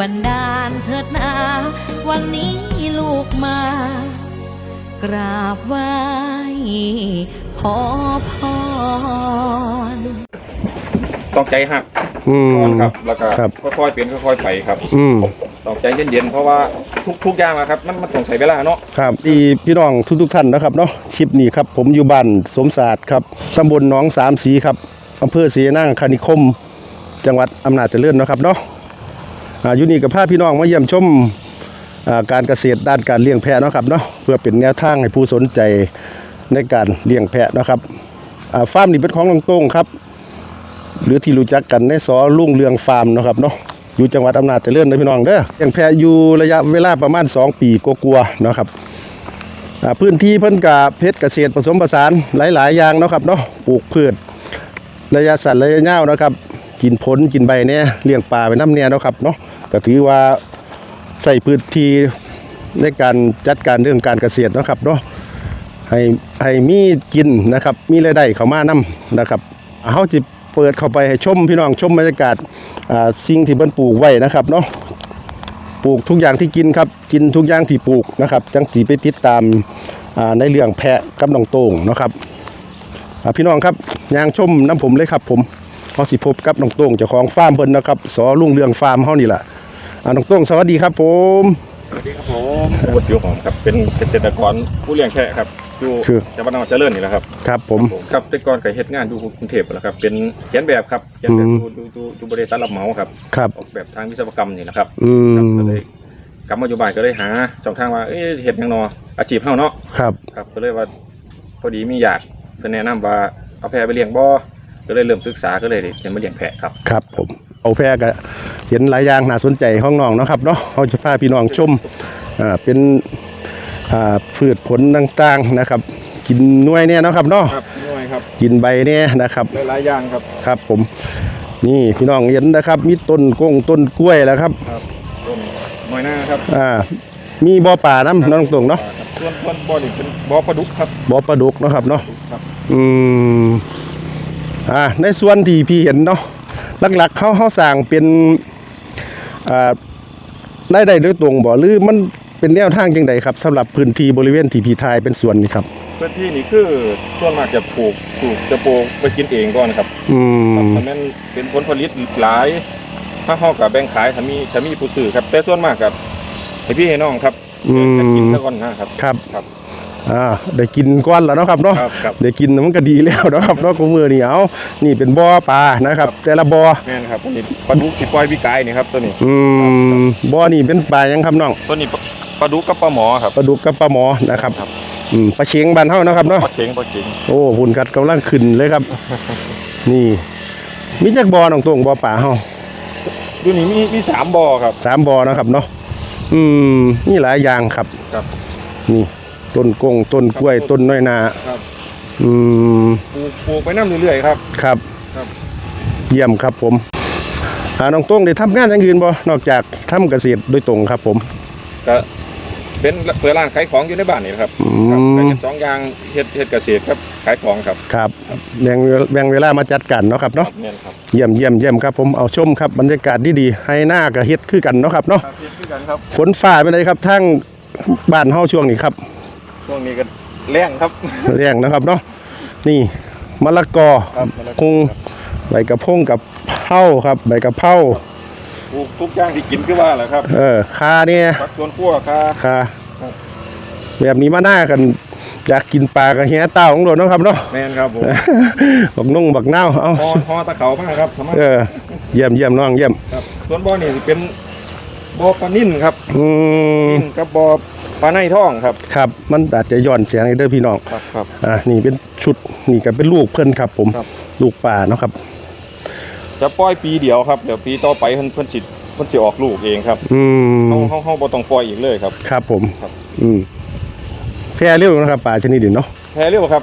บันดาลเถิดนา วันนี้ลูกมา กราบไหว้ขอพรต้องใจหักอืม ก่อนครับ แล้วก็ครับค่อยๆเป็นค่อยๆไปครับอืม ต้องใจเย็นๆเพราะว่าทุกทุกอย่างอะครับ มันมันต้องใช้เวลาเนาะ ครับดีพี่น้องทุกๆท่านนะครับเนาะคลิปนี้ครับ ผมอยู่บ้านสมศาสตร์ครับตำบลหนองสามสีครับอำเภอศรีนางคานิคม จังหวัดอำนาจเจริญเนาะครับเนาะ อยู่นี่กับพาพี่น้องมาเยี่ยมชมการเกษตรด้านการเลี้ยงแพะนะครับเนาะเพื่อเป็นแนวทางให้ผู้สนใจในการเลี้ยงแพะนะครับฟาร์มนี่เป็นของลงตงครับ หรือที่รู้จักกันในสอลุ่งเรืองฟาร์มนะครับเนาะอยู่จังหวัดอำนาจเจริญนะพี่น้องเด้อเลี้ยงแพะอยู่ระยะเวลาประมาณ 2 ปีกลัวาๆนะครับพื้นที่เพิ่นกับเพชรเกษตรผสมผสานหลาย ๆ อย่างนะครับเนาะปลูกพืชระยะสั้นระยะยาวนะครับ กินผลกินใบเนี่ยเลี้ยงปลาไปน้ำเนี่ยนะครับเนาะ ก็ถือว่าใส่พื้นที่ในการจัดการเรื่องการเกษตรนะครับเนาะให้ให้มีกินนะครับ มีรายได้เข้ามานํนะครับเฮาสิเปิดเข้าไปให้ชมพี่น้องชมบรรยากาศสิ่งที่เพิ่นปลูกไว้นะครับเนาะปลูกทุกอย่างที่กินครับกินทุกอย่างที่ปลูกนะครับ จังสีไปติดตามในเรื่องแพะกับน้องโต้งนะครับพี่น้องครับยางชมน้ำผมเลยครับผมเขาสิพบกับน้องโต้งเจ้าของฟาร์มเพิ่นนะครับสอลุงเรืองฟาร์มเฮานี่แหละ อ่าน้องโต้งสวัสดีครับผม สวัสดีครับผมบุตรอยู่หอมครับเป็นเกษตรกรผู้เลี้ยงแพะครับอยู่คือ จังหวัดนครเจริญนี่แหละครับครับผม ครับแต่ก่อนก็เฮ็ดงานอยู่กรุงเทพแหละครับ เป็นเขียนแบบครับเขียนแบบอืมอยู่อยู่อยู่อยู่บริษัทรับเหมาครับครับ ออกแบบทางวิศวกรรมนี่แหละครับอืครับมก็เลยกลับมาอยู่บ้านก็เลยหาช่องทางว่าเอ๊ะเฮ็ดหยังเนออาชีพเฮาเนาะครับ ครับก็เลยว่า พอดีมีอยากเพิ่นแนะนำว่าเอาแพะไปเลี้ยงบ่ ก็เลยเริ่มศึกษาก็เลยเห็นมาเลี้ยงแพะครับครับผมเอาแพรก็เห็นหลายอย่างน่าสนใจห้องน้องเนาะครับเนาะเขาจะพาพี่น้องชมอ่าเป็นอ่าพืชผลต่างๆนะครับ กินหน่วยเนี่ยเนาะครับเนาะครับน้อยครับกินใบเนี่ยนะครับ หลายๆอย่างครับ ครับผม นี่พี่น้องเห็นนะครับ มีต้นกงต้นกล้วยแล้วครับครับต้นน้อยหน้าครับอ่ามีบ่อป่าน้ำน้องตรงเนาะครับส่วนส่วนบ่อนี่เป็นบ่อปลาดุกครับบ่อปลาดุกเนาะครับเนาะครับ อืม อ่าในส่วนที่พี่เห็นเนาะหลักๆเขาเขาสร้างเป็นอ่ารายได้โดยตรงบ่หรือมันเป็นแนวทางจังไดครับสำหรับพื้นที่บริเวณที่พี่ทายเป็นส่วนนี้ครับพื้นที่นี่คือส่วนมากจะปลูกปลูกจะปลูกไปกินเองก่อนครับ อืครับมถ้าแม่นเป็นผลผลิตหลายถ้าเฮากับแบ่งขายถ้ามีถ้ามีผู้ซื้อครับ แต่ส่วนมากกับให้พี่ให้น้องครับอืจะกินมซะก่อนนะครับครับครับ อ่าได้กินก้อนแล้วเนาะครับเนาะครับครับ ได้กินมันก็ดีแล้วเนาะครับเนาะกูมือนี่เอานี่เป็นบ่อปลานะครับ แต่ละบ่อแม่นครับอันนี้ปลาดุกที่ปล่อยพี่กายนี่ครับตัวนี้ อืมบ่อนี่เป็นปลายังครับน้องตัวนี้ปลาปลาดุกกับปลาหมอครับปลาดุกกับปลาหมอนะครับครับอืมปลาเชียงบ้านเฮานะครับเนาะ ปลาเข็งปลาเข็งโอ้หุ่นกัดกำลังขึ้นเลยครับ นี่ มีจักบ่อน้องตวงบ่อป่าเฮาตัวนี้มีมีสามบ่อครับ สามบ่อนะครับเนาะอืมนี่หลายอย่างครับครับ นี่ ต้นกงต้นกล้วยต้นน้อยนาครับอืมปลูกปลูกไปน้ำเรื่อยๆครับ ครับ ครับ เยี่ยมครับผมอ่าน้องตวงได้ทำงานอย่างอื่นบ่นอกจากทำเกษตรโดยตรงครับ ผม ก็เป็นเปิดร้านขายของอยู่ในบ้านนี่แหละครับอืครับก็มเฮ็ดสองอย่างเฮ็ดเฮ็ดเกษตรครับขายของครับครับแบ่งเวลแบ่งเวลามาจัดกันเนาะครับเนาะ ครับเนี่ยครับเยี่ยมเยี่ยมเยี่ยมครับผมเอาชมครับบรรยากาศดีๆให้หน้ากับเฮ็ดคือกันเนาะครับเนาะครับเฮ็ดคือกันครับฝนฟ้าเป็นไรครับทั้งบ้านเฮาช่วงนี้ครับ ช่วงนี้ก็แรงครับแรงนะครับเนาะนี่มะละกอครับมะละกอคงใบกระพงกับเพราครับใบกระเพราปลูกทุกอย่างที่กินคือว่าแหละครับ เออคาเนี่ยผักสวนครัวค่ะคาครับแบบนี้มาหน้ากัน อยากกินปลากับเฮียเต้าของโดนเนาะครับเนาะแม่นครับผมบักนุ่งบักเน่าวเอาฮอฮอตะเขามากครับทำไมเออเยี่ยมเยี่ยมน้องเยี่ยมครับส่วนบ่อนี่สิเป็นบ่อปลานิ่นครับอืมนิ่นกับบ่อ ปลาในท้องครับ ครับมันอาจจะย้อนเสียงให้เด้อพี่น้องครับครับ อ่านี่เป็นชุดนี่ก็เป็นลูกเพิ่นครับ ผมครับ ลูกป่าเนาะครับ จะปล่อยปีเดียวครับเดี๋ยวปีต่อไปเพิ่นเพิ่นสิเพิ่นสิออกลูกเองครับอืมเฮาเฮาเฮาบ่ต้องปล่อยอีกเลยครับ ครับผม ครับ อืมแพร่เร็วนะครับป่าชนิดนี้เนาะแพ้เร็วครับ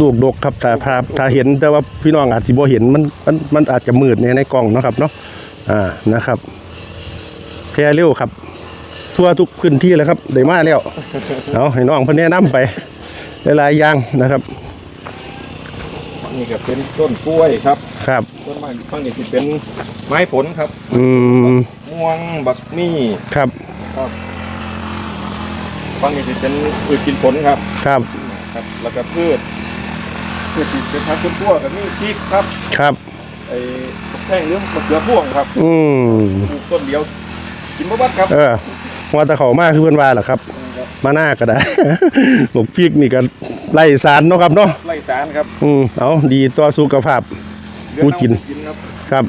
ลูกดกครับแต่ถ้าถ้าเห็นแต่ว่าพี่น้องอาจจะบ่เห็นมันมันมันอาจจะมืดในในกล้องเนาะครับเนาะอ่านะครับ แพร่เร็วครับ ทั่วทุกพื้นที่แล้วครับได้มาแล้วเอาให้น้องเพิ่นแนะนำไปหลายๆอย่างนะครับ นี่ก็เป็นต้นกล้วยครับ ครับต้นไม้ข้างนี้สิเป็นไม้ผลครับ อืมม่วงบักมี่ครับครับข้างนี้สิเป็นพืชกินผลครับ ครับ ครับ แล้วก็พืชพืชที่เป็นพักต้นกล้วยกับนี่พริกครับ ครับไอ้แท่งเนื้อมะเขือพ่วงครับ อืมปลูกต้นเดียว กินบ่บัดครับเออว่าแตะเขามาคือเพิ่นว่าเหรอครับ มาหน้าก็ได้หมกพริกนี่ก็ไล่สารเนาะครับเนาะไล่สารครับอืมเอาดีต่อสุขภาพเดือนผู้กินหากินครับครับ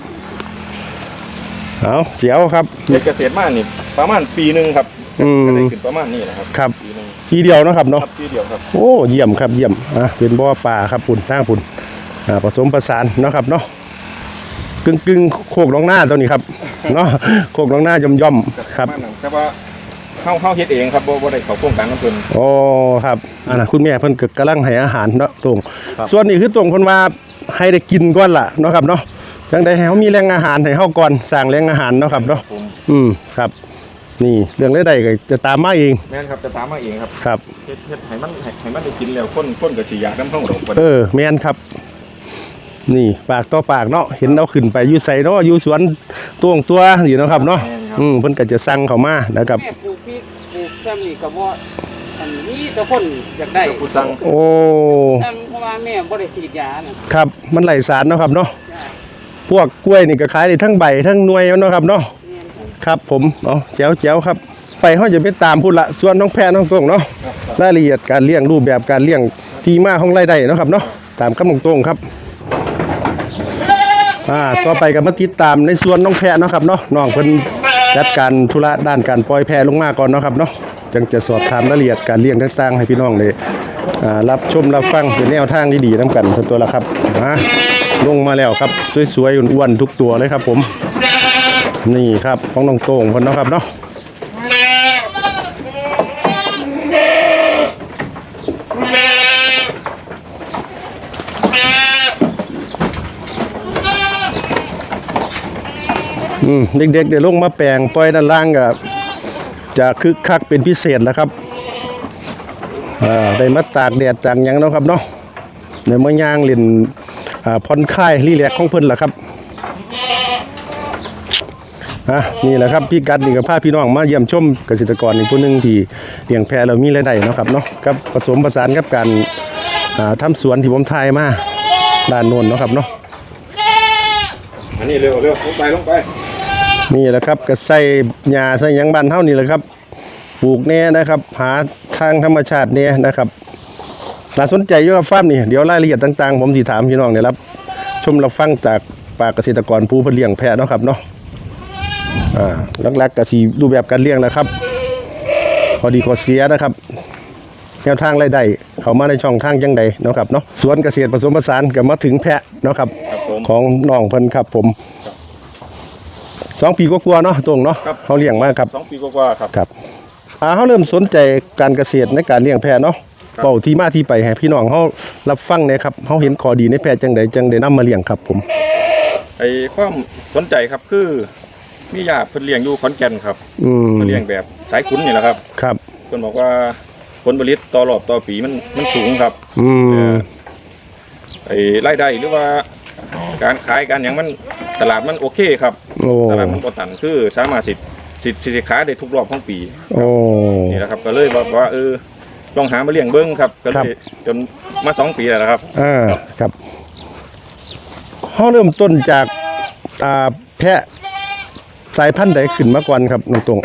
เอาเจียวครับเด็กเกษตรมานี่ประมาณปีหนึ่งครับอืมก็ได้ขึ้นประมาณนี้นะครับครับปีหนึ่งทีเดียวเนาะครับคเนาะรับปีเดียวครับโอ้เยี่ยมครับเยี่ยมอะเป็นบ่อปลาครับปุ่นทางปุ่นอ่าผสมผสานเนาะครับเนาะ กึ่งกึ่งๆโคกน้องหน้าตัวนี้ครับเนาะโคกน้องหน้าย่อมย่อมๆครับประมาณนั้นแต่ว่าเฮาเฮาเฮ็ดเองครับบ่บ่ได้เข้าโครงการของเพิ่นโอ้ครับอันน่ะคุณแม่เพิ่นก็กำลังให้อาหารเนาะตรงครับส่วนนี้คือตรงเพิ่นว่าให้ได้กินก่อนล่ะเนาะครับเนาะจังได๋ให้เฮามีแหล่งอาหารให้เฮาก่อนสร้างแหล่งอาหารเนาะครับเนาะผมอืมครับ นี่เรื่องใดๆก็จะตามมาเองแม่นครับจะตามมาเองครับครับเฮ็ดเฮ็ดให้มันให้ให้มันได้กินแล้วคนคนก็สิอยากนำเฮาดอกเพิ่นเออแม่นครับ นี่ปากต่อปากเนาะเห็นเอาขึ้นไปอยู่ไสเนาะอยู่สวนตวงตัวอยู่เนาะครับเนาะแม่นครับอืมเพิ่นก็จะสั่งเข้ามานะครับแม่ปลูกพริกปลูกซ้ำนี่ก็บ่อันนี้แต่คนอยากได้เจ้าผู้สั่งโอ้ซ้ำเพราะว่าแม่บ่ได้ฉีดยานะครับ มันไหลสารเนาะครับเนาะจ้ะพวกกล้วยนี่ก็ขายได้ทั้งใบทั้งหน่วยเนาะครับเนาะแม่นครับครับ ผมเอาแจ๋วแจ๋วครับไปเขาจะไปตามพูดละส่วนน้องแพรน้องตรงเนาะครับครับรายละเอียดการเลี้ยงรูปแบบการเลี้ยงที่มาของรายได้เนาะครับเนาะตามคำตรงๆครับ อ่าต่อไปกับมาติดตามในส่วนน้องแพรเนาะครับเนาะน้องเพิ่นจัดการธุระด้านการปล่อยแพรลงมาก่อนเนาะครับเนาะจึงจะสอบถามรายละเอียดการเลี้ยงต่างๆ ให้พี่น้องได้อ่ารับชมรับฟังเป็นแนวทางที่ดีนํกันส่วนตัวละครับนะลงมาแล้วครับสวยๆอ้วนๆทุกตัวเลยครับ ผม นี่ครับของน้องโต้งเพิ่นเนาะครับเนาะ อืมเด็กๆเดี๋ยวลงมาแปลงปล่อยด้านล่างกับจะคึกคักเป็นพิเศษแล้วครับอ่าได้มาตากแดดจากหยังเนาะครับเนาะเดี๋ยวมาย่างเล่นอ่าผ่อนคลายรีแลกซ์ของเพิ่นล่ะครับอะนี่แหละครับพี่กัดนี่กับพาพี่น้องมาเยี่ยมชมเกษตรกรอีกผู้หนึงที่เลี้ยงแพะแล้วมีรายได้เนาะครับเนาะกับผสมผสานกับการอ่าทำสวนที่ผมทายมาด้านโน้นเนาะครับเนาะ อันนี้เร็วเร็วลงไปลงไป นี่แหละครับก็ใส่หญ้าใส่หยังบ้านเฮานี่แหละครับ ปลูกแน่นะครับ หาทางธรรมชาติแน่นะครับน่าสนใจอยู่กับฟาร์มนี่เดี๋ยวรายละเอียดต่างๆ ผมสิถามพี่น้องเนี่ยครับชมรับฟังจากปากเกษตรกรผู้เพิ่นเลี้ยงแพะเนาะครับเนาะอ่าหลักๆก็สิรูปแบบการเลี้ยงแหละครับข้อดีข้อเสียนะครับ แนวทางรายได้เข้ามาในช่องทางจังใดเนาะครับเนาะสวนเกษตรผสมผสานก็มาถึงแพะเนาะครับ ครับผม ของน้องเพิ่นครับผม สองปีก็กลัวาๆเนาะตรงเนาะครับ เขาเลี้ยงมาครับสองปีกว่าๆครับ ครับอ่าเขาเริ่มสนใจการเกษตรในการเลี้ยงแพะเนาะครับ เป่าที่มาที่ไปให้พี่น้องเขารับฟังเนี่ยครับเขาเห็นข้อดีในแพะจังใดจังได้นำมาเลี้ยงครับผม ไอ้ความสนใจครับคือมีญาติเพิ่นเลี้ยงอยู่ขอนแก่นครับอืมเพิ่นเลี้ยงแบบสายขุนนี่แหละครับครับ เพิ่นบอกว่าผลผลิตต่อรอบต่อปีมันมันสูงครับอืมไอ้รายได้หรือว่าการขายการหยังมัน ตลาดมันโอเคครับโอ้ตลาดมันบ่ตันคือสามารถสิสิสิสิขายได้ทุกรอบของปีโอ้ นี่แหละครับ ก็เลยบอกว่าเออลองหามาเลี้ยงเบิ้งครับก็ครัเลบยจนมาสองปีแล้วนะครับ อ่าครับเขาเริ่มต้นจากอ่าแพะสายพันธุ์ใดขึ้นมาก่อนครับน้องตรง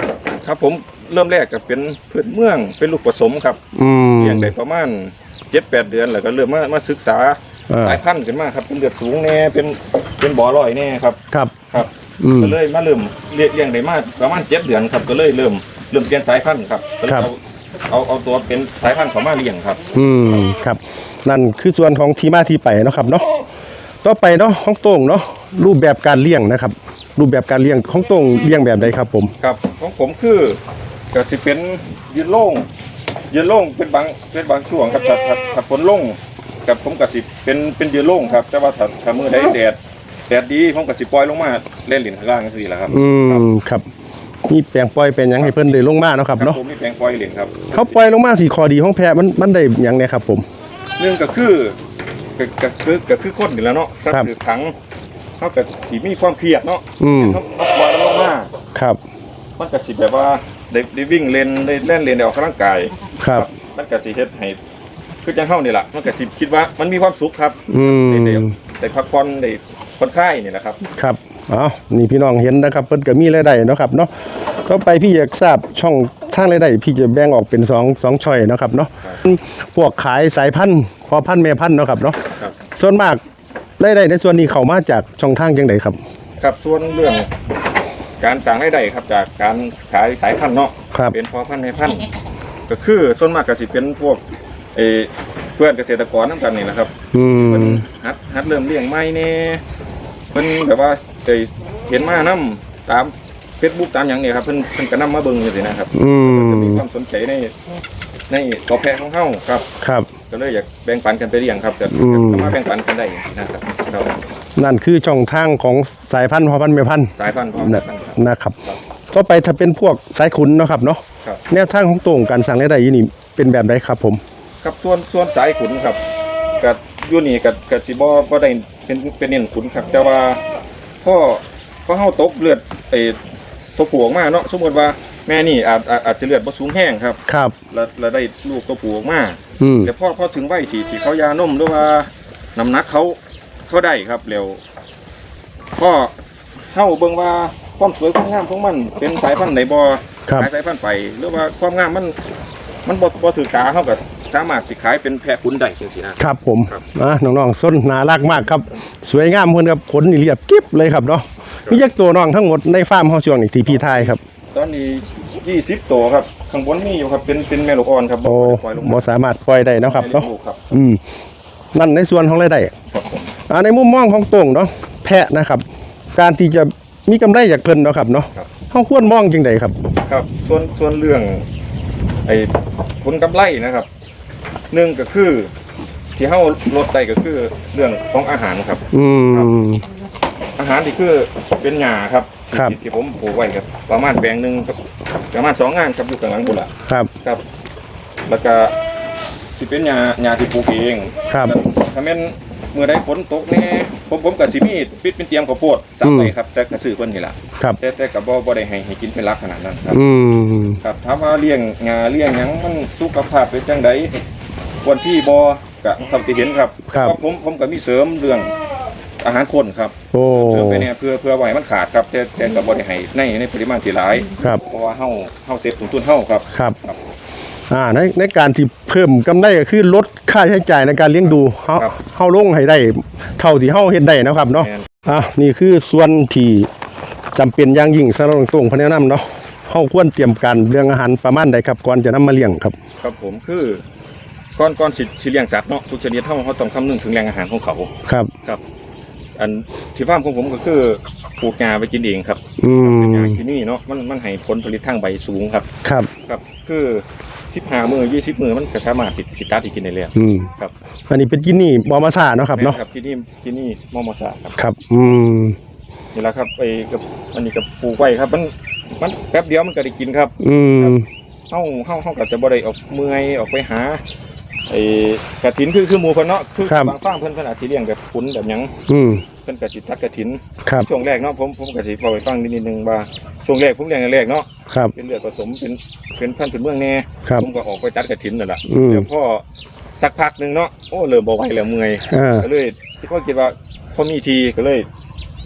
ครับผมเริ่มแรกก็เป็นพืชเมืองเป็นลูกผสมครับอืมเลี้ยงได้ประมาณ เจ็ดแปดเดือนแล้วก็เริ่มมามาศึกษาอ่าสายพันธุ์ขึ้นมาครับเป็นเลือดสูงแน่เป็นเป็นบ่อลอยแน่ครับครับ ครับอืมก็เลยมาเริ่มเลี้ยงเลี้ยงได้มาประมาณเจ็ดเดือนครับก็เลยเริ่มเริ่มเปลี่ยนสายพันธุ์ครับก็เลยครับ เอาเอาเอาตัวเป็นสายพันธุ์ของมาเลี้ยงครับ อืมครับ นั่นคือส่วนของที่มาที่ไปเนาะครับเนาะต่อไปเนาะของโต้งเนาะรูปแบบการเลี้ยงนะครับ รูปแบบการเลี้ยงของโต้งเลี้ยงแบบใดครับผม ครับของผมคือ ก็สิเป็นยืนโล่งยืนโล่งเป็นบางเป็นบางช่วงครับถ้าถ้าถ้าฝนลงกับผมก็สิเป็นเป็นยืนโล่งครับ แต่ว่าถ้าถ้ามือใดแดดแดดดีผมก็สิปล่อยลงมาเล่นหลินข้างล่างจังซี่แหละครับอืมครับมีแปลงปล่อยเป็นหยังให้เพิ่นได้ลงมาเนาะครับครับเนาะผมมีแปลงปล่อยเหรียญครับ เขาปล่อยลงมาสิข้อดีของแพะมันมันได้หยังเนี่ยครับผม หนึ่งก็คือก็ก็คือก็คือคนอยู่แล้วเนาะก็ครับ คือขังเขาก็สิมีความเครียดเนาะอืม เขาเขาปล่อยมันลงมา ครับ มันก็สิแบบว่าได้ได้วิ่งเล่นได้เล่นเล่นได้ออกกำลังกายครับ มันก็สิเฮ็ดให้คือจังเฮานี่ล่ะมันก็สิคิดว่ามันมีความสุขครับอืมได้ได้ได้พักผ่อนได้ผ่อนคลายนี่แหละครับ ครับ เอานี่พี่น้องเห็นนะครับ เพิ่นก็มีรายได้เนาะครับเนาะก็ไปพี่อยากทราบช่องทางรายได้พี่จะแบ่งออกเป็นสองสองช่อยเนาะครับเนาะ ครับ พวกขายสายพันธุ์พอพันธุ์แม่พันธุ์เนาะครับเนาะ ครับส่วนมากรายได้ในส่วนนี้เข้ามาจากช่องทางจังไดครับ ครับส่วนเรื่อง การสั่งรายได้ครับจากการขายสายพันธุ์เนาะครับ เป็นพอพันธุ์ในพันธุ์ก็คือส่วนมากก็สิเป็นพวกเออเพื่อนเกษตรกรน้ำกันนี่แหละครับอืเพิ่นมฮัดฮัดเริ่มเลี้ยงไม้แน่เพิ่นแบบว่าได้เห็นมานํตามเฟซบุ๊กตามหยังเนี่ยครับเพิ่นเพิ่นก็นํมาเบิ่งจังซี่นะครับอืก็มีม ความสนใจในในตัวแพะของเฮาครับ ครับ ก็เลยอยากแบ่งปันกันไปเลี้ยงครับจะอืม สามารถแบ่งปันกันได้นะครับเรานั่นคือช่องทางของสายพันธุ์พอพันธุ์แม่พันธุ์สายพันธุ์พร้อมนะกันครับ นะครับครับก็ไปถ้าเป็นพวกสายขุนเนาะครับเนาะครับ แนวทางของตรงการสั่งรายได้อยู่นี่เป็นแบบใดครับผม ครับส่วนส่วนสายขุนครับกับยูนี่กับกับสิบ่บ่ได้เป็นเป็นเน้นขุนครับ แต่ว่าพ่อพ่อเฮาตกเลือดไอ้ตัวผู้ออกมาเนาะสมมติว่าแม่นี่อาจอาจอาจจะเลือดบ่สูงแห้งครับครับ แล้วแล้วได้ลูกตัวผู้ออกมา อืม แต่พอพอถึงวัยที่ที่เขายานมหรือว่าน้ำหนักเขาเขาได้ครับเร็วก็เฮาเบิ่งว่าความสวยความงามของมัน เป็นสายพันธุ์ไหนบ่ครับ ขายสายพันธุ์ไป หรือว่าความงามมัน มันบ่บ่ถือตาเฮาก็สามารถสิขายเป็นแพะขุนได้จังซี่นะ ครับผมครับอะน้องๆส้นน่ารักมากครับ สวยงามเพิ่นครับขนนี่เรียบกิ๊บเลยครับเนาะมีจักตัวน้องทั้งหมดในฟาร์มเฮาช่วงนี้ที่พี่ทายครับ ตอนนี้ 20ตัวครับข้างบนมีอยู่ครับเป็นเป็นแม่ลูกอ่อนครับโอ้ปล่อยลงบ่สามารถปล่อยได้เนาะครับเนาะลูกครับ อืมนั่นในส่วนของรายได้ครับผมอ่าในมุมมองของตรงเนาะแพะนะครับ การที่จะมีกำไรจากเพิ่นเนาะครับเนาะครับ เฮาควรมองจังไดครับ ครับส่วนส่วนเรื่องไอ้ผลกำไรนะครับหนึ่งก็คือ ที่เฮาลดได้ก็คือเรื่องของอาหารครับ อืม อาหารที่คือเป็นหญ้าครับที่ครับ ที่ที่ผมปลูกไว้ครับประมาณแปลงหนึ่งครับประมาณสองงานครับอยู่ข้างหลังบุนละครับ ครับ แล้วก็ที่เป็นหญ้าหญ้าที่ปลูกเองครับถ้าแม่นเมื่อใดฝนตกแน่ผมผมกับสิมีปิดเป็นเตรียมข้าวโพดซับอืมไว้ครับแต่กระสือเพิ่นนี่ล่ะครับ แต่แต่กับบ่บ่ได้ให้ให้กินเป็นหลักขนาดนั้นครับ อืม ครับถามว่าเลี้ยงงาเลี้ยงหยังมันสุขภาพเป็นจังไดควรที่บ่ก็ทำที่เห็นครับครับ เพาะผมผมก็มีเสริมเรื่อง อาหารคนครับโอ้เสริมไปเนี่ยเพื่อเพื่อไว้มันขาดครับแต่แต่ก็บ่ได้ให้ในในปริมาณที่หลายครับ เพราะว่าเฮาเฮาเซ็ตต้นทุนเฮาครับ ครับครับอ่าในในการที่เพิ่มกำไรก็คือลดค่าใช้จ่ายในการเลี้ยงดูเฮาครับ เฮาลงให้ได้ เท่าที่เฮาเฮ็ดได้นะครับเนาะ แม่น อะนี่คือส่วนที่จำเป็นอย่างยิ่งสำหรับตรงพะแนะนำเนาะเฮาควรเตรียมการเรื่องอาหารประมาณใดครับก่อนจะนำมาเลี้ยงครับ ครับผมคือก่อนก่อนสิสิเลี้ยงสัตว์เนาะทุกชนิดเฮาเฮาต้องคำนึงถึงแหล่งอาหารของเขาครับ ครับ อันที่ฟาร์มของผมก็คือปลูกงาไปกินเองครับอืมงาที่นี่เนาะมันมันให้ผลผลิตทางใบสูงครับ ครับ ครับคือ15มื้อ20มื้อมันก็สามารถสิสิตัดสิกินได้แล้วอืมครับอันนี้เป็นกินนี่บอมาซาเนาะครับเนาะแม่ครับที่นี่ที่นี่มอมอสาครับครับ อืมนี่แหละครับไอ้กับอันนี้กับปลูกไว้ครับ มันมันแป๊บเดียวมันก็ได้กินครับ อืม เฮาเฮาเฮาก็จะบ่ได้ออกเมื่อยออกไปหา ไอ้กระถินคือคือหมู่เพิ่นเนาะคือครับ บางฟาร์มเพิ่นเพิ่นอาจสิเลี้ยงแบบขุนแบบหยังอืม เพิ่นก็สิตัดกระถินครับ ช่วงแรกเนาะผมผมก็สิเล่าให้ฟังนิดนึงว่าช่วงแรกผมเลี้ยงแรกๆเนาะครับ เป็นเลือดผสมเป็นเป็นพันธุ์เป็นเมืองแน่ครับผมก็ออกไปตัดกระถินนั่นแหละอืมเดี๋ยวพอสักพักหนึงเนาะโอ้เริ่มบ่ไหวแล้วเมื่อย อ่า ก็เลยคิดว่าคิดว่าพอมีทีก็เลย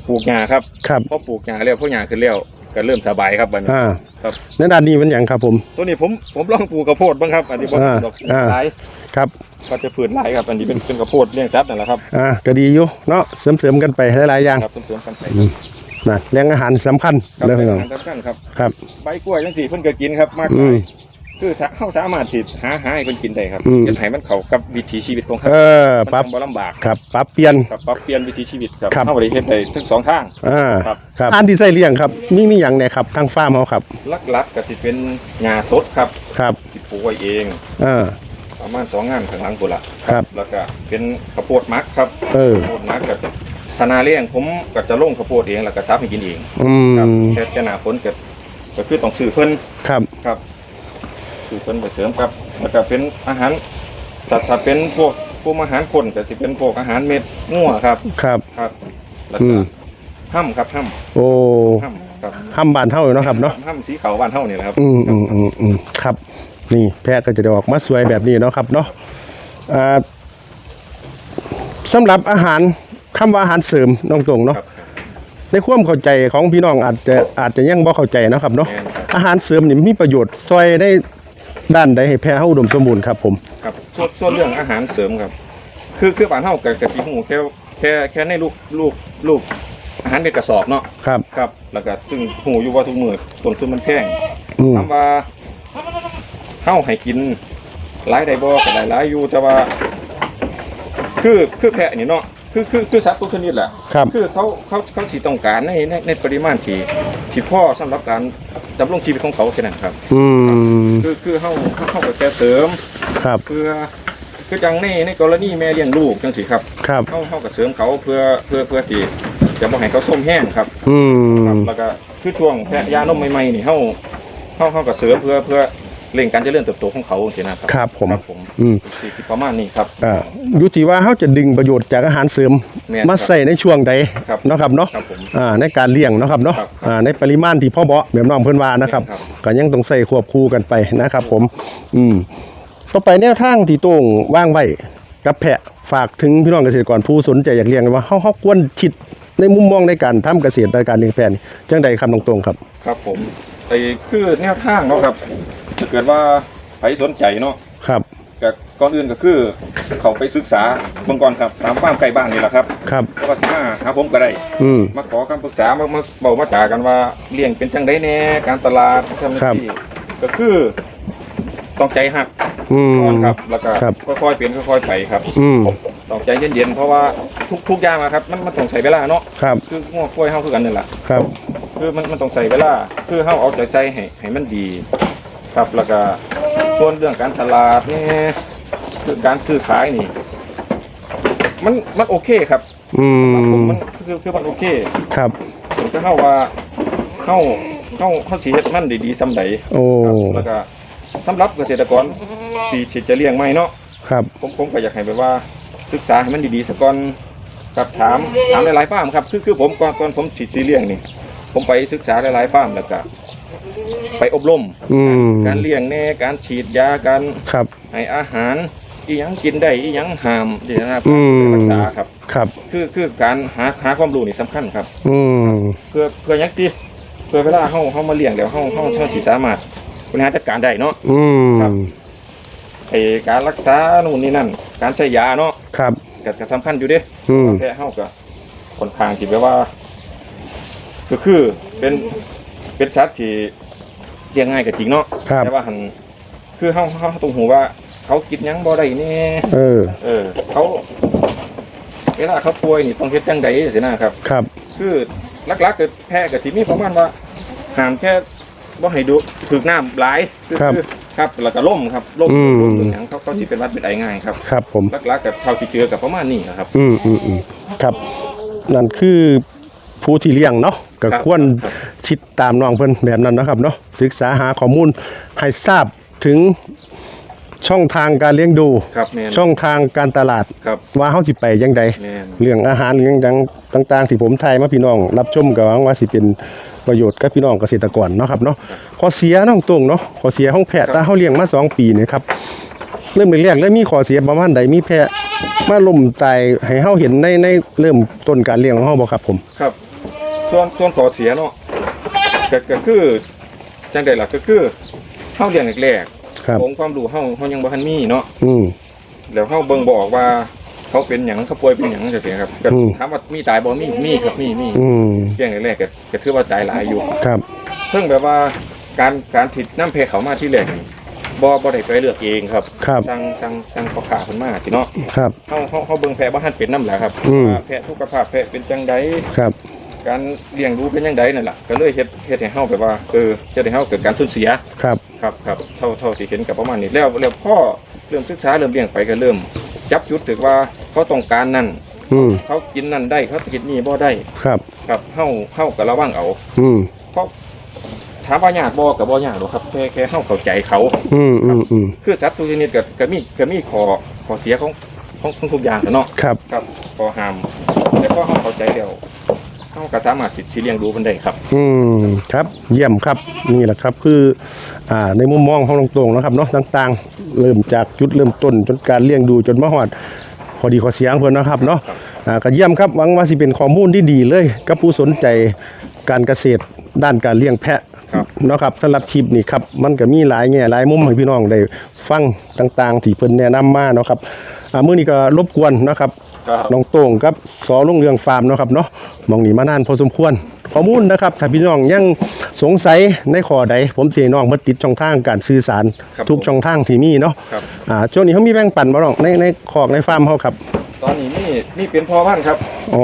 ปลูกหญ้าครับครับ พอปลูกหญ้าแล้วพอหญ้าขึ้นแล้ว ก็เริ่มสบายครับบัดนี้ อ่าครับ ในด้านนี้มันอย่างครับผม ตัวนี้ผมผมลองปลูกข้าวโพดบ้างครับ อันนี้บ่อ่าดอกอ่า หลายครับก็จะฝืนหลายครับอันนี้เป็นเป็นข้าวโพดเลี้ยงสัตว์นั่นแหละครับอ่าก็ดีอยู่เนาะเสริมๆกันไปหลายๆอย่างครับเสริมๆกันไปอืมนะเลี้ยงอาหารสำคัญครับเรื่องเป็นของอาหารสำคัญครับครับ ใบกล้วยจังสี่เพิ่นก็กินครับมากอืมายม คือถ้าเฮาสามารถสิหาหาให้เพิ่นกินได้ครับอืม จะให้มันเข้ากับวิถีชีวิตของเขาเออมันปรับทำบ่ลำบากครับปรับเปลี่ยน ครับปรับเปลี่ยนวิถีชีวิตครับครับเฮาได้เฮ็ดได้ทั้งสองทาง อ่าครับ ครับอันที่ใส่เลี้ยงครับมีมีอย่างไหนครับทางฟาร์มเขาครับหลักๆก็สิเป็นหญ้าสดครับครับที่ปลูกไว้เอง อ่า ประมาณสองงานข้างหลังพุ่นล่ะครับ แล้วก็เป็นข้าวโพดมักครับเออข้าวโพดมักกับธนาเลี้ยงผมก็จะลงข้าวโพดเองแล้วก็ซับให้กินเองอืครับมแค่แค่หน้าฝนก็ก็คือต้องซื้อเพิ่นครับครับ ซื้อเพิ่นไปเสริมครับแล้วก็เป็นอาหารถ้าถ้าเป็นพวกพวกอาหารคนก็สิเป็นพวกอาหารเม็ดงัวครับ ครับ ครับ แล้วอืก็ม ห้ำครับห้โอ้ำห้ำครับห้ามบานเท่าเนาะครับเนาะ ห้ำสีขาวบ้านเท่านี่แหละครับอืมอืมอืมอืมครับ นี่แพะก็จะได้ออกมาสวยแบบนี้เนาะครับเนาะอ่าสำหรับอาหารคำว่าอาหารเสริมน้องตรงเนาะครับในความเข้าใจของพี่น้องอาจจะอาจจะยังบ่เข้าใจเนาะครับเนาะแม่นครับอาหารเสริมนี่มีประโยชน์ซอยได้ ด้านใดให้แพะเฮาอุดมสมบูรณ์ครับผม ครับส่วนส่วนเรื่องอาหารเสริมครับ คือคือบ้านเฮากับกะทิหูแค่แค่แค่ในลูกลูกลูกอาหารเป็นกระสอบเนาะครับ ครับ แล้วก็ซึ่งหูอยู่ว่าทุกมือต้นทุนมันแพงอืมถามว่าเฮาให้กินหลายได้บ่ก็ได้หลายอยู่แต่ว่า คือคือแพะนี่เนาะ คือคือคือสัตว์ทุกชนิดแหละครับคือเขาเขาเขาสิต้องการในในในปริมาณที่ที่พอสำหรับการดำรงชีวิตของเขาแค่นั้นครับ อืมคือคือเฮาเฮาเฮาก็แค่เสริมครับ เพื่อคือจังในในกรณีแม่เลี้ยงลูกจังสิครับครับเฮาเฮาก็เสริมเขาเพื่อเพื่อเพื่อที่จะบ่ให้เขาส้มแห้งครับ อืครับมแล้วก็คือช่วงแพะยานมใหม่ๆนี่เฮาเฮาเฮาก็เสริมเพื่อเพื่อ เร่งการเจริญเติบโตของเขาจังซี่นะครับครับผมครับผมอืมสิสิประมาณนี้ครับอ่าอยู่ที่ว่าเฮาจะดึงประโยชน์จากอาหารเสริมแม่นครับมาใส่ในช่วงใดครับเนาะครับเนาะครับผมอ่าในการเลี้ยงเนาะครับเนาะครับอ่าในปริมาณที่พ่อเบาะแบบน้องเพิ่นว่านะครับครับก็ยังต้องใส่ควบคู่กันไปนะครับ ผม อืมต่อไปแนวทางที่โต้งว่างไว้กับแพะฝากถึงพี่น้องเกษตรกรผู้สนใจอยากเลี้ยงว่าเฮาเฮาควรคิดในมุมมองในการทำเกษตรในการเลี้ยงแพะนี่จังใดครับน้องตรงครับ ครับผม ไอ้คือแนวทางเนาะครับถ้าเกิดว่าใครสนใจเนาะครับ ก็ก่อนอื่นก็คือเขาไปศึกษาเบื้องก่อนครับตามฟาร์มใกล้บ้านนี่แหละครับครับแล้วก็สิมาหาผมก็ได้ อืม มาขอคำปรึกษามามาเบามาจากันว่าเลี้ยงเป็นจังไดแน่การตลาดทำหน้าครับ ที่ก็คือต้องใจหักอืม ก่อนครับ แล้วก็ครับ ค่อยๆเปลี่ยนค่อยๆไปครับอืม ต้องใจเย็นๆเพราะว่าทุกทุกอย่างอะครับ มันมันต้องใช้เวลาเนาะครับ คือง้วกล้วยเฮาคือกันนี่แหละครับ คือมันมันต้องใช้เวลาคือเฮาเอาใจใส่ให้ให้มันดี ครับแล้วก็ส่วนเรื่องการตลาดนี่คือการซื้อขายนี่ มันมันโอเคครับอืสำหรับผมมมันคือคือมันโอเคครับ ผมจะเข้าว่าเข้าเข้าเข้าสีเฮ็ดมันดีๆซ้ำใดโอ้ครับแล้วก็สำหรับเกษตรกรที่ที่จะเลี้ยงไม่เนาะ ครับ ผมผมก็อยากให้แบบว่าศึกษาให้มันดีๆสักก่อนกับถามถามหลายๆฟาร์มครับ คือคือผมก่อนก่อนผมสิสิเลี้ยงนี่ ผมไปศึกษาหลายๆฟาร์มแล้วก็ไปอบรมอืมการเลี้ยงแน่การฉีดยาการครับ ให้อาหารอีหยังกินได้อีหยังห้ามที่นะครับอืม รักษาครับ ครับ คือคือการหาหาความรู้นี่สำคัญครับ อืม เพื่อเพื่อหยังติเพื่อเวลาเฮาเฮามาเลี้ยงแล้วเฮาเฮาเฮาสิสามารถบริหารจัดการได้เนาะ อืม ครับ ไอ้การรักษานู่นนี่นั่น การใช้ยาเนาะครับ ก็ก็สำคัญอยู่เด้อืม แค่เฮาก็ค่อนข้างที่แบบว่า ก็คือเป็นเป็นสัตว์ที่เลี้ยงง่ายก็จริงเนาะครับ แต่ว่าหันคือเฮาเฮาต้องหูว่า เขากินหยังบ่ได้แนี่เออ เออ เขาเวลาเขาป่วยนี่ต้องเฮ็ดจังไดสินะครับ ครับ คือลักๆก็แพ้ก็สิมีประมาณว่าห้ามแค่บ่ให้ดูถึกน้ำหลายคือครับคือครับแล้วก็ล่มครับล่มอืม ล่มเป็นหยังเขาเขาสิเป็นหวัดเป็นไอง่ายครับครับผมลักๆกับเท่าที่เจอกับประมาณนี้นะครับ อืมอืมอืมครับ นั่นคือผู้ที่เลี้ยงเนาะ ก็ครับควรครับคิดตามน้องเพิ่นแบบนั้นนะครับเนาะศึกษาหาข้อมูลให้ทราบถึงช่องทางการเลี้ยงดู ครับแม่น ช่องทางการตลาด ครับ ว่าเฮาสิไปจังใดแม่น เรื่องอาหารเรื่องหยังต่าง ๆ ที่ผมทายมาพี่น้อง รับชมก็หวังว่าสิเป็นประโยชน์กับพี่น้องเกษตรกรเนาะครับเนาะข้อเสียน้องตรงเนาะข้อเสียของแพะตาเฮาเลี้ยงมาสองปีนี่ครับเริ่มแรกๆแล้วมีข้อเสียประมาณใดมีแพะมาล่มตายให้เฮาเห็นในในเริ่มต้นการเลี้ยงของเฮาบ่ครับผม ครับ ส่วนส่วนข้อเสียเนาะก็ก็คือจังไดล่ะก็คือเฮาเลี้ยงแรกครับ ๆองค์ความรู้เฮาเฮายังบ่ทันมีเนาะอืม แล้วเฮาเบิ่งบอกว่าเขาเป็นหยังเขาป่วยเป็นหยังจังซี่ครับก็อืม ถามว่ามีตายบ่มีมีครับมีมีอืมเลี้ยงแรกๆก็ก็ถือว่าตายหลายอยู่ ครับ เพิ่งแบบว่าการการถิดน้ำเพเขามาที่แรกนี่บ่บ่ได้ไปเลือกเองครับครับทางทางทางพ่อค้าเพิ่นมาสิเนาะครับ เฮาเฮาเฮาเบิ่งแพะบ่ทันเป็นนำแหละครับอืม ว่าแพะสุขภาพแพะเป็นจังไดครับ การเลี้ยงดูเป็นจังไดนั่นล่ะก็เลยเฮ็ดเฮ็ดให้เฮาแบบว่าเออจะได้เฮาเกิดการสูญเสียครับครับครับเท่าเท่าที่เห็นกับประมาณนี้แล้วแล้วพ่อเริ่มศึกษาเริ่มเลี้ยงไปก็เริ่ม จับจุดถึงว่าเขาต้องการนั่นอืมเขากินนั่นได้เขากินนี่บ่ได้ครับครับเฮาเฮาก็ระวังเอาอืมเพราะถามว่ายากบ่กับบ่ยากหรอกครับแค่แค่เฮาเข้าใจเขาอืมอืมอืมคือสัตว์ทุกชนิดก็ก็มีก็มีข้อข้อเสียของของของทุกอย่างแหละเนาะครับครับข้อห้ามแต่พอเฮาเข้าใจแล้ว เฮาก็สามารถสิสิเลี้ยงดูมันได้ครับ อืมครับเยี่ยมครับนี่แหละครับคืออ่าในมุมมองของตรงๆนะครับเนาะต่างๆ เริ่มจากจุดเริ่มต้นจนการเลี้ยงดูจนมาฮอดพอดีขอเสียงเพิ่นนะครับเนาะครับอ่าก็เยี่ยมครับหวังว่าสิเป็นข้อมูลที่ดีเลย กับผู้สนใจการเกษตรด้านการเลี้ยงแพะครับเนาะครับสำหรับคลิปนี้ครับมันก็มีหลายแง่หลายมุมให้พี่น้องได้ฟังต่างๆที่เพิ่นแนะนำมาเนาะครับอ่ามื้อนี้ก็รบกวนนะครับครับ น้องโต้งกับสอลุงเรืองฟาร์มเนาะครับเนาะมองนี่มานานพอสมควรข้อมูลนะครับถ้าพี่น้องยังสงสัยในข้อใดผมสิให้น้องมาติดช่องทางการสื่อสารครับทุกช่องทางที่มีเนาะครับ อ่าช่วงนี้เขามีแบ่งปันบ่น้องในในคอกในฟาร์มเขาครับตอนนี้นี่นี่เป็นพ่อพันธุ์ครับอ๋อ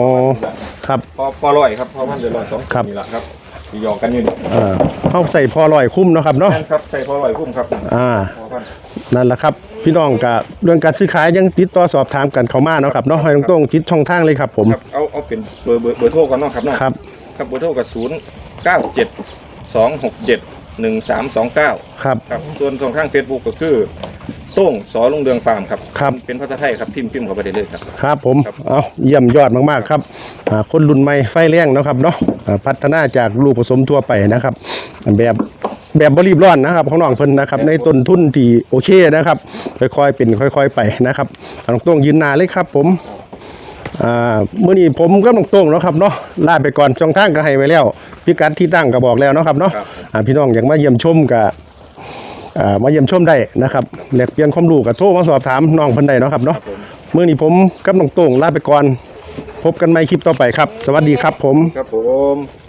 ครับพ่อพ่อร้อยครับพ่อพันธุ์เดือดร้อยสองครับ นี่แหละครับที่ หยอกกันอยู่นี่เอ่อเขาใส่พอลอยคุ้มเนาะครับเนาะ นั่นครับใส่พ่อร้อยคุ้มครับอ่าพ่อพันธุ์นั่นแหละครับ พี่น้องกับเรื่องการซื้อขายยังติดต่อสอบถามกันเข้ามาเนาะครับเนาะให้ตรงๆติดช่องทางเลยครับผม ครับเอาเอาเป็นเบอร์เบอร์เบอร์โทรก่อนเนาะครับเนาะครับ ครับเบอร์โทรกับศูนย์เก้าเจ็ดสองหกเจ็ดหนึ่งสามสองเก้าครับ ครับส่วนช่องทางเฟซบุ๊กก็คือ โต้งสอลุงเรืองฟาร์มครับครับ เป็นภาษาไทยครับทิมพิมพ์เข้าไปได้เลยครับ ครับผม ครับ เอาเยี่ยมยอดมากๆครับอ่าคนรุ่นใหม่ไฟแรงเนาะครับเนาะอ่าพัฒนาจากลูกผสมทั่วไปนะครับ แบบแบบบรีบร้อนนะครับของน้องเพิ่นนะครับ ในต้นทุนที่โอเคนะครับ ค่อยๆเป็นค่อย ๆ ไปนะครับน้องโต้งยืนหนาเลยครับ ผมอ่ามื้อนี้ผมกับน้องโต้งเนาะครับเนาะลาไปก่อนช่องทางก็ให้ไว้แล้วพิกัดที่ตั้งก็บอกแล้วเนาะครับเนาะ ครับ อ่าพี่น้องอยากมาเยี่ยมชมก็อ่า มาเยี่ยมชมได้นะครับแลกเปลี่ยนความรู้กับโทรมาสอบถามน้องเพิ่นได้เนาะครับคเนาะรับผมมื่อนี้ผมกับน้องโต้งลาไปก่อน พบกันใหม่คลิปต่อไปครับ สวัสดีครับผม ครับผม